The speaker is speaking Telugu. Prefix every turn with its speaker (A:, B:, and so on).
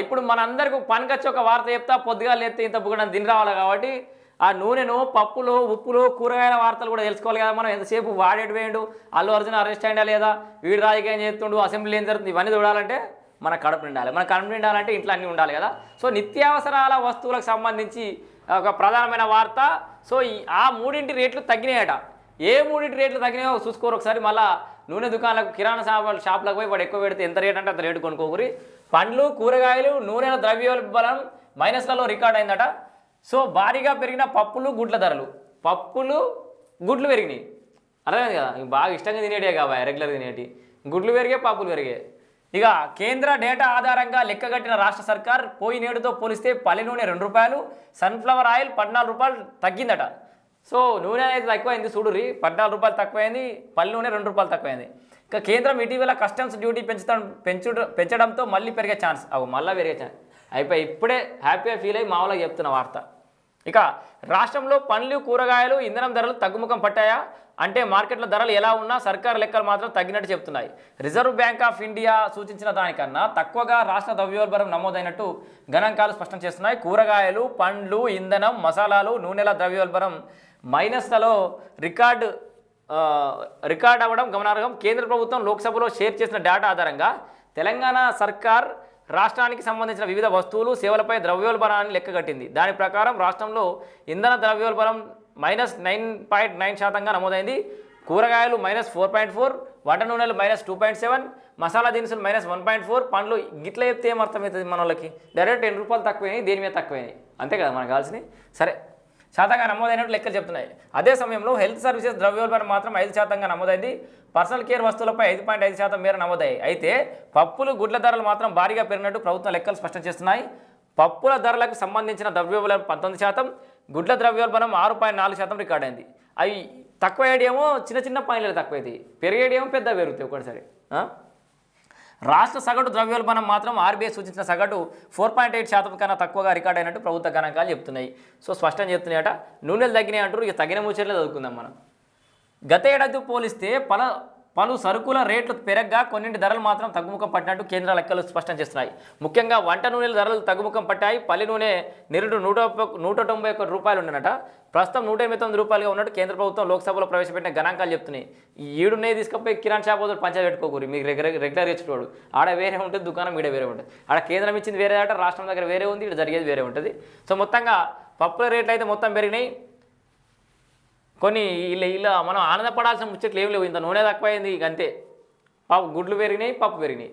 A: ఇప్పుడు మనందరికి పనికొచ్చి ఒక వార్త చెప్తా పొద్దుగా లేతే ఇంత బుగ్గడం తిని రావాలి కాబట్టి ఆ నూనెను పప్పులు ఉప్పులు కూరగాయల వార్తలు కూడా తెలుసుకోవాలి కదా మనం. ఎంతసేపు వాడేటి వేయండు? అల్లు అర్జున్ అరెస్ట్ అయ్యా లేదా? వీడు రాజకీయం చేస్తుండు అసెంబ్లీ ఏం జరుగుతుంది? ఇవన్నీ చూడాలంటే మన కడుపు నిండాలి. మన కడుపు నిండాలంటే ఇంట్లో అన్నీ ఉండాలి కదా. సో నిత్యావసరాల వస్తువులకు సంబంధించి ఒక ప్రధానమైన వార్త. సో ఈ ఆ మూడింటి రేట్లు తగ్గినాయట. ఏ మూడింటి రేట్లు తగ్గినాయో చూసుకోరు ఒకసారి. మళ్ళా నూనె దుకాణాలకు కిరాణా షాప్ షాపులకు పోయి వాడు ఎక్కువ పెడితే ఎంత రేట్ అంటే అంత రేటు కొనుక్కోకూరి. పండ్లు కూరగాయలు నూనెల ద్రవ్యోల్బలం మైనస్లలో రికార్డ్ అయిందట. సో భారీగా పెరిగిన పప్పులు గుడ్ల ధరలు. పప్పులు గుడ్లు పెరిగినాయి. అర్థమైంది కదా? బాగా ఇష్టంగా తినేటివే కాబా రెగ్యులర్ తినేటి. గుడ్లు పెరిగే పప్పులు పెరిగాయి ఇక కేంద్ర డేటా ఆధారంగా లెక్కగట్టిన రాష్ట్ర సర్కార్ పోయి నేడుతో పోలిస్తే పల్లె నూనె రెండు రూపాయలు సన్ఫ్లవర్ ఆయిల్ పద్నాలుగు రూపాయలు తగ్గిందట. సో నూనె అనేది తక్కువైంది చూడురి పద్నాలుగు రూపాయలు తక్కువైంది పల్లె నూనె రెండు రూపాయలు తక్కువైంది. ఇక కేంద్రం ఇటీవల కస్టమ్స్ డ్యూటీ పెంచుతాం పెంచుట పెంచడంతో మళ్ళీ పెరిగే ఛాన్స్. అవు మళ్ళీ పెరిగే ఛాన్స్ అయిపోయి ఇప్పుడే హ్యాపీగా ఫీల్ అయ్యి మామూలుగా చెప్తున్న వార్త. ఇక రాష్ట్రంలో పండ్లు కూరగాయలు ఇంధనం ధరలు తగ్గుముఖం పట్టాయా? అంటే మార్కెట్లో ధరలు ఎలా ఉన్నా సర్కారు లెక్కలు మాత్రం తగ్గినట్టు చెప్తున్నాయి రిజర్వ్ బ్యాంక్ ఆఫ్ ఇండియా సూచించిన దానికన్నా తక్కువగా రాష్ట్ర ద్రవ్యోల్బరం నమోదైనట్టు గణాంకాలు స్పష్టం చేస్తున్నాయి. కూరగాయలు పండ్లు ఇంధనం మసాలాలు నూనెల ద్రవ్యోల్బరం మైనస్లలో రికార్డు రికార్డ్ అవ్వడం గమనార్హం. కేంద్ర ప్రభుత్వం లోక్సభలో షేర్ చేసిన డేటా ఆధారంగా తెలంగాణ సర్కార్ రాష్ట్రానికి సంబంధించిన వివిధ వస్తువులు సేవలపై ద్రవ్యోల్బణాన్ని లెక్కగట్టింది దాని ప్రకారం రాష్ట్రంలో ఇంధన ద్రవ్యోల్బణం మైనస్ నైన్ పాయింట్ నైన్ శాతంగా నమోదైంది. కూరగాయలు మైనస్ ఫోర్ పాయింట్ ఫోర్ వంట నూనెలు మైనస్ టూ పాయింట్ సెవెన్ మసాలా దినుసులు మైనస్ వన్ పాయింట్ ఫోర్ పండ్లు గిట్ల చెప్తే ఏం అర్థమవుతుంది మన వాళ్ళకి డైరెక్ట్ టెన్ రూపాయలు తక్కువైనాయి దేని మీద తక్కువైనాయి? అంతే కదా మనకు కావాల్సినవి సరే శాతంగా నమోదైనట్టు లెక్కలు చెప్తున్నాయి. అదే సమయంలో హెల్త్ సర్వీసెస్ ద్రవ్యోల్బణం మాత్రం ఐదు శాతంగా నమోదైంది. పర్సనల్ కేర్ వస్తువులపై ఐదు పాయింట్ ఐదు శాతం మేర నమోదయ్యాయి. అయితే పప్పులు గుడ్ల ధరలు మాత్రం భారీగా పెరిగినట్టు ప్రభుత్వం లెక్కలు స్పష్టం చేస్తున్నాయి. పప్పుల ధరలకు సంబంధించిన ద్రవ్యోల్బణం పంతొమ్మిది శాతం గుడ్ల ద్రవ్యోల్బణం ఆరు పాయింట్ నాలుగు శాతం రికార్డ్ అయింది అవి తక్కువ ఏడేమో చిన్న చిన్న పాయింట్లు తక్కువైంది పెరిగేడేమో పెద్ద పెరుగుతాయి ఒకటిసారి రాష్ట్ర సగటు ద్రవ్యోల్బణం మాత్రం ఆర్బీఐ సూచించిన సగటు ఫోర్ పాయింట్ ఎయిట్ శాతం కన్నా తక్కువగా రికార్డ్ అయినట్టు ప్రభుత్వ గణాంకాలు చెప్తున్నాయి. సో స్పష్టం చెప్తున్నాయట నూనెలు తగ్గినాయి అంటారు ఇక తగిన ముచ్చట్లే చదువుకుందాం మనం. గత ఏడాది పోలిస్తే పల పలు సరుకుల రేట్లు పెరగ్గా కొన్నింటి ధరలు మాత్రం తగ్గుముఖం పట్టినట్టు కేంద్ర లెక్కలు స్పష్టం చేస్తున్నాయి. ముఖ్యంగా వంట నూనెల ధరలు తగ్గుముఖం పట్టాయి. పల్లి నూనె నిరుడు నూట నూట తొంభై ఒక్క రూపాయలు ఉండనట ప్రస్తుతం నూట ఎనిమిది తొమ్మిది రూపాయలుగా ఉన్నట్టు కేంద్ర ప్రభుత్వం లోక్సభలో ప్రవేశపెట్టిన గణాంకాలు చెప్తున్నాయి. ఈ ఈడునే తీసుకపోయి కిరాణ్ షాప్ వద్ద పంచాయతీ పెట్టుకోకూరి మీకు రెగ్యులర్ రెగ్యులర్ ఇచ్చేవాడు ఆడ వేరే ఉంటుంది దుకాణం ఈడ వేరే ఉంటుంది. ఆడ కేంద్రం ఇచ్చింది వేరే ఆట రాష్ట్రం దగ్గర వేరే ఉంది ఇక్కడ జరిగేది వేరే ఉంటుంది. సో మొత్తంగా పప్పుల రేట్లు అయితే మొత్తం పెరిగినాయి. కొన్ని ఇలా ఇలా మనం ఆనందపడాల్సిన ముచ్చట్లు ఏం లేవు. ఇంత నూనె తక్కువైంది ఇక అంతే. పాప గుడ్లు పెరిగినాయి పప్పు పెరిగినాయి.